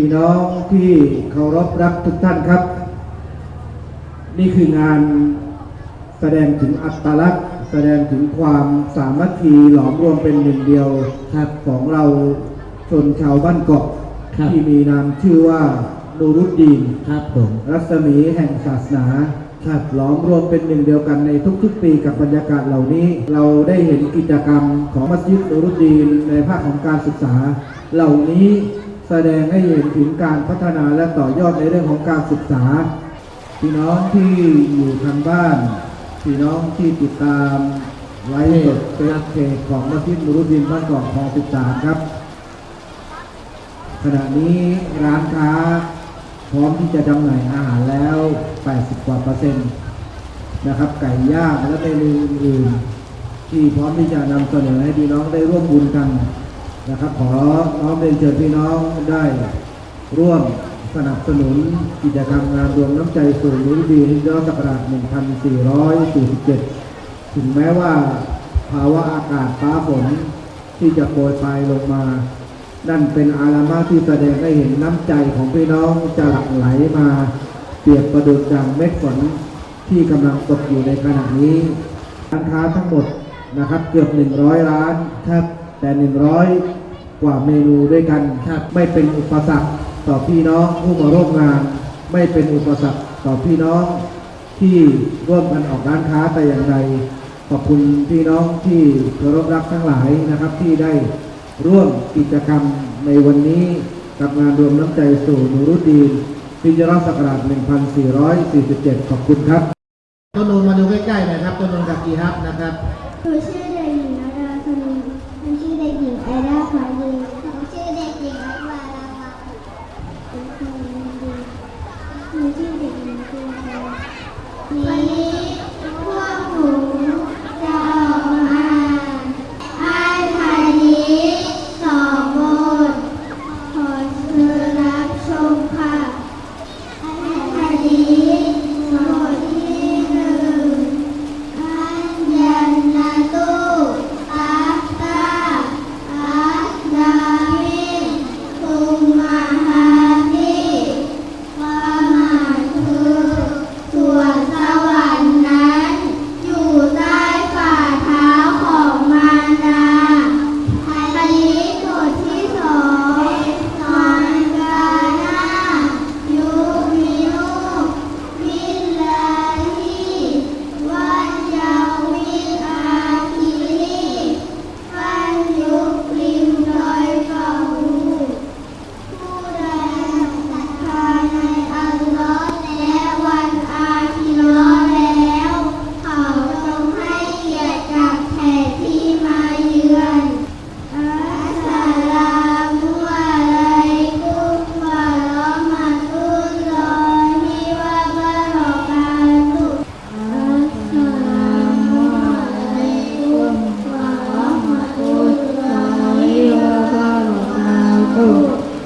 พี่น้องที่เคารพรักทุกท่านครับ นี่คืองานแสดงถึงอัตลักษณ์ แสดงถึงความสามัคคีหลอมรวมเป็นหนึ่งเดียวครับของเราชนชาวบ้านเกาะครับที่มีนามชื่อว่านูรุดดีนครับผมรัศมีแห่งศาสนาครับหลอมรวมเป็นหนึ่งเดียวกันในทุกๆ ปีกับบรรยากาศเหล่านี้ เราได้เห็นกิจกรรมของมัสยิดนูรุดดีนในภาคของการศึกษาเหล่านี้ แสดงให้เห็นถึงการพัฒนาและต่อยอดในเรื่องของการศึกษา พี่น้องที่อยู่ทางบ้าน พี่น้องที่ติดตามไลฟ์สดเฟซเพจของมัสยิดนูรุดดีนบ้านกาะคลอง13 ครับ ขณะนี้ร้านค้าพร้อมที่จะจำหน่ายอาหารแล้ว 80 กว่าเปอร์เซ็นต์นะครับ ไก่ย่างและเมนูอื่นๆที่พร้อมที่จะนำเสนอให้พี่น้องได้ร่วมบุญกัน นะครับ ขอน้อมเรียนเชิญพี่น้องได้ร่วมสนับสนุนกิจกรรมงานรวมน้ำใจสู่นุรดีฮิจรัศักราช1447 ถึงแม้ว่าภาวะอากาศฟ้าฝนที่จะโปรยปลายลงมา นั่นเป็นอารามาที่แสดงให้เห็นน้ำใจของพี่น้องจะหลั่งไหลมา เปรียบประดุจดังเม็ดฝนที่กำลังตกอยู่ในขณะนี้ร้านค้าทั้งหมดนะครับเกือบ 100 ร้านครับแต่ 100 กว่าเมนูด้วยกันครับไม่เป็นอุปสรรคต่อพี่น้องผู้มาร่วมงาน ไม่เป็นอุปสรรคต่อพี่น้องที่ร่วมกันออกร้านค้าแต่อย่างใดขอบคุณพี่น้องที่เคารพรักทั้งหลายนะครับที่ได้ร่วมกิจกรรมในวันนี้กับงานรวมน้ำใจสู่นูรุดีนพิจารศักราช 1447 ขอบคุณครับ ต้นนนมาดูใกล้ๆหนะครับ ต้นนนกับกีฮับนะครับ หนูชื่อ 你。Amen.